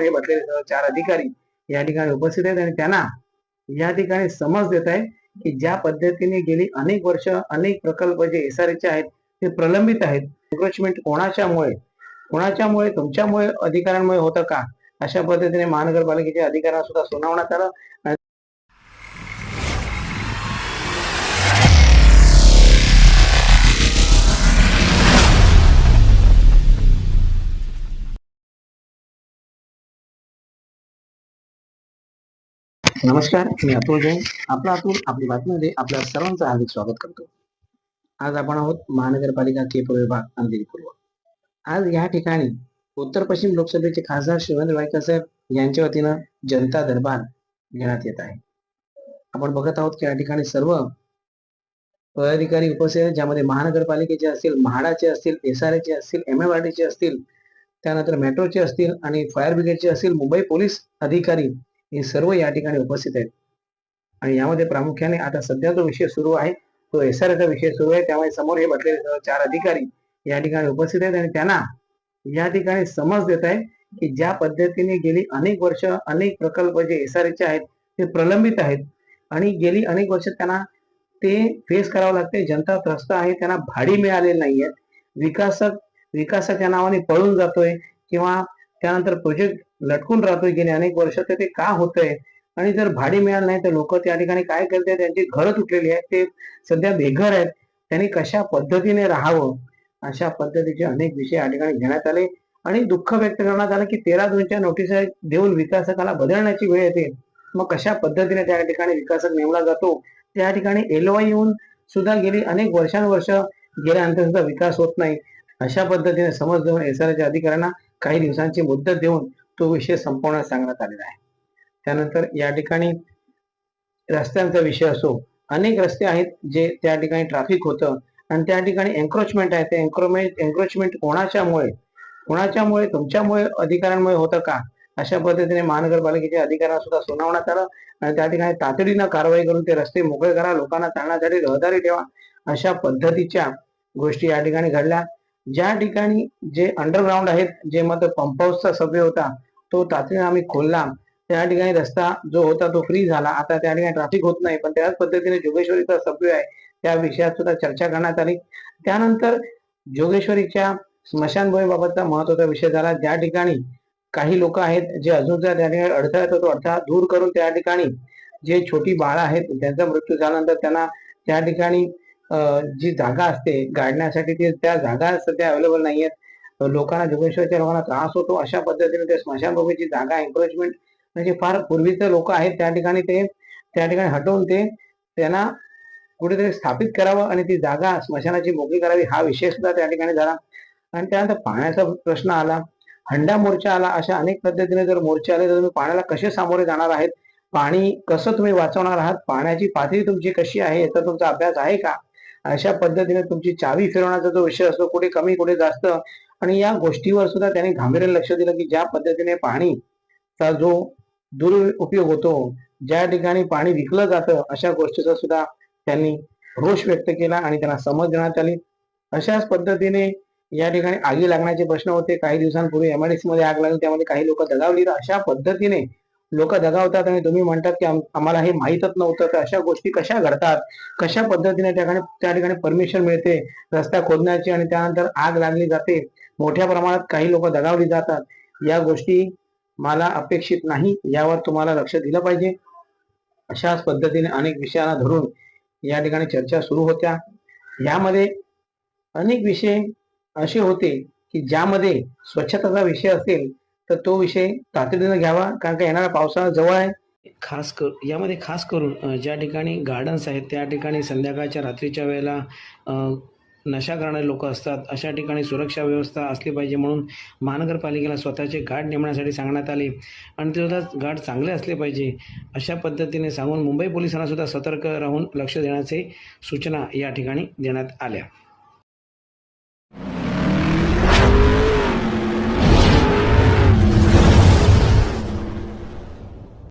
हे बसलेले चार अधिकारी या ठिकाणी उपस्थित आहेत आणि त्यांना या ठिकाणी समज देत आहे की ज्या पद्धतीने गेली अनेक वर्ष अनेक प्रकल्प जे एस आहेत ते प्रलंबित आहेत. एन्क्रोचमेंट कोणाच्यामुळे? कोणाच्यामुळे? तुमच्यामुळे अधिकाऱ्यांमुळे होतं का? अशा पद्धतीने महानगरपालिकेच्या अधिकाऱ्यांना सुद्धा सुनावण्यात आलं. नमस्कार मी अतुल जैन. आपला अतुल आपली बातमीमध्ये आपल्या सर्वांचं हार्दिक स्वागत करतो. आज आपण आहोत महानगरपालिका केपूर विभाग अंधेरी पूर्व. आज या ठिकाणी उत्तर पश्चिम लोकसभेचे खासदार शिवेंद्र वायकर साहेब यांच्या वतीनं जनता दरबार घेण्यात येत आहे. आपण बघत आहोत की या ठिकाणी सर्व पदाधिकारी उपस्थित आहेत ज्यामध्ये महानगरपालिकेचे असतील म्हाडाचे असतील एस आर चे असतील एम एम आर चे असतील त्यानंतर मेट्रोचे असतील आणि फायर ब्रिगेडचे असतील मुंबई पोलीस अधिकारी हे सर्व या ठिकाणी उपस्थित आहेत. आणि यामध्ये प्रामुख्याने आता सध्या जो विषय सुरू आहे तो एस आर एचा विषय सुरू आहे. त्यामुळे समोर हे बसलेले सर्व चार अधिकारी या ठिकाणी उपस्थित आहेत आणि त्यांना या ठिकाणी समज देत आहे की ज्या पद्धतीने गेली अनेक वर्ष अनेक प्रकल्प जे एस आर चे आहेत ते प्रलंबित आहेत. आणि गेली अनेक वर्ष त्यांना ते फेस करावं लागते. जनता त्रस्त आहे त्यांना भाडी मिळालेली नाहीये विकासक विकासाच्या नावाने पळून जातोय किंवा त्यानंतर प्रोजेक्ट लटकून राहतोय. गेले अनेक वर्ष तर ते का होतंय? आणि जर भाडी मिळालं नाही तर लोक त्या ठिकाणी काय करते त्यांची घरं तुटलेली आहेत. ते सध्या बेघर आहेत. त्यांनी कशा पद्धतीने राहावं? अशा पद्धतीचे अनेक विषय या ठिकाणी घेण्यात आले. आणि दुःख व्यक्त करण्यात आलं की तेरा दोनच्या नोटीस देऊन विकासकाला बदलण्याची वेळ येते. मग कशा पद्धतीने त्या ठिकाणी विकासक नेमला जातो? त्या ठिकाणी एलवाय येऊन सुद्धा गेली. अनेक वर्षानुवर्ष गेल्यानंतर सुद्धा विकास होत नाही. अशा पद्धतीने समज देऊन एस आर अधिकाऱ्यांना काही दिवसांची मुदत देऊन तो विषय संपवण्यास सांगण्यात आलेला आहे. त्यानंतर या ठिकाणी रस्त्यांचा विषय असो अनेक रस्ते आहेत जे त्या ठिकाणी ट्रॅफिक होतं आणि त्या ठिकाणी एन्क्रोचमेंट आहे. ते एन्क्रोचमेंट एन्क्रोचमेंट कोणाच्यामुळे? कोणाच्यामुळे? तुमच्यामुळे अधिकाऱ्यांमुळे होतं का? अशा पद्धतीने महानगरपालिकेच्या अधिकाऱ्यांना सुद्धा सुनावण्यात आलं आणि त्या ठिकाणी तातडीनं कारवाई करून ते रस्ते मोकळे करा लोकांना चालण्यासाठी रहदारी ठेवा. अशा पद्धतीच्या गोष्टी या ठिकाणी घडल्या. ज्या ठिकाणी जे अंडरग्राऊंड आहेत जे मग पंप हाऊसचा सभ्य होता तो तातडीने आम्ही खोलला. त्या ठिकाणी रस्ता जो होता तो फ्री झाला. आता त्या ठिकाणी ट्रॅफिक होत नाही पण त्याच पद्धतीने जोगेश्वरीचा सभ्य आहे. त्या विषयात सुद्धा चर्चा करण्यात आली. त्यानंतर जोगेश्वरीच्या स्मशानभूमीबाबतचा महत्त्वाचा विषय झाला. ज्या ठिकाणी काही लोक आहेत जे अजून त्या ठिकाणी अडथळा येतो तो अडथळा दूर करून त्या ठिकाणी जे छोटी बाळ आहेत त्यांचा मृत्यू झाल्यानंतर त्यांना त्या ठिकाणी जी जागा असते गाडण्यासाठी ती त्या जागा सध्या अवेलेबल नाही आहेत लोकांना जोगेश्वरच्या लोकांना त्रास होतो अशा पद्धतीने ते स्मशानभूमीची जागा एन्क्रोचमेंट म्हणजे फार पूर्वीचे लोक आहेत त्या ठिकाणी ते त्या ठिकाणी हटवून ते त्यांना कुठेतरी स्थापित करावं आणि ती जागा स्मशानाची मोकळी करावी हा विषय सुद्धा त्या ठिकाणी झाला. आणि त्यानंतर पाण्याचा प्रश्न आला हंडा मोर्चा आला अशा अनेक पद्धतीने जर मोर्चे आले तर तुम्ही पाण्याला कसे सामोरे जाणार आहेत? पाणी कसं तुम्ही वाचवणार आहात? पाण्याची पातळी तुमची कशी आहे? याचा तुमचा अभ्यास आहे का? अशा पद्धतीने तुमची चावी फिरवण्याचा जो विषय असतो कुठे कमी कुठे जास्त आणि या गोष्टीवर सुद्धा त्यांनी गांभीर्याने लक्ष दिलं की ज्या पद्धतीने पाणीचा जो दुरुपयोग होतो ज्या ठिकाणी पाणी विकलं जातं अशा गोष्टीचा सुद्धा त्यांनी रोष व्यक्त केला आणि त्यांना समज देण्यात आली. अशाच पद्धतीने या ठिकाणी आगी लागण्याचे प्रश्न होते. काही दिवसांपूर्वी एमआयडीसी मध्ये आग लागली त्यामध्ये काही लोक दगावली. तर अशा पद्धतीने लोक दगावतात आणि तुम्ही म्हणतात की आम्हाला हे माहीतच नव्हतं. तर अशा गोष्टी कशा घडतात? कशा पद्धतीने त्या ठिकाणी त्या ठिकाणी परमिशन मिळते? रस्ता खोदण्याची आणि त्यानंतर आग लागली जाते. मोठ्या प्रमाणात काही लोक दगावली जातात. या गोष्टी मला अपेक्षित नाही. यावर तुम्हाला लक्ष दिलं पाहिजे. अशाच पद्धतीने अनेक विषयांना धरून या ठिकाणी चर्चा सुरू होत्या. यामध्ये अनेक विषय असे होते की ज्यामध्ये स्वच्छतेचा विषय असेल तर तो विषय तातडीनं घ्यावा कारण का येणारा पावसाळा जवळ आहे. खास कर यामध्ये खास करून ज्या ठिकाणी गार्डन्स आहेत त्या ठिकाणी संध्याकाळच्या रात्रीच्या वेळेला नशा करणारे लोक असतात अशा ठिकाणी सुरक्षा व्यवस्था असली पाहिजे म्हणून महानगरपालिकेला स्वतःचे गार्ड नेमण्यासाठी सांगण्यात आले. आणि ते सुद्धा गार्ड चांगले असले पाहिजे अशा पद्धतीने सांगून मुंबई पोलिसांना सुद्धा सतर्क राहून लक्ष देण्याचे सूचना या ठिकाणी देण्यात आल्या.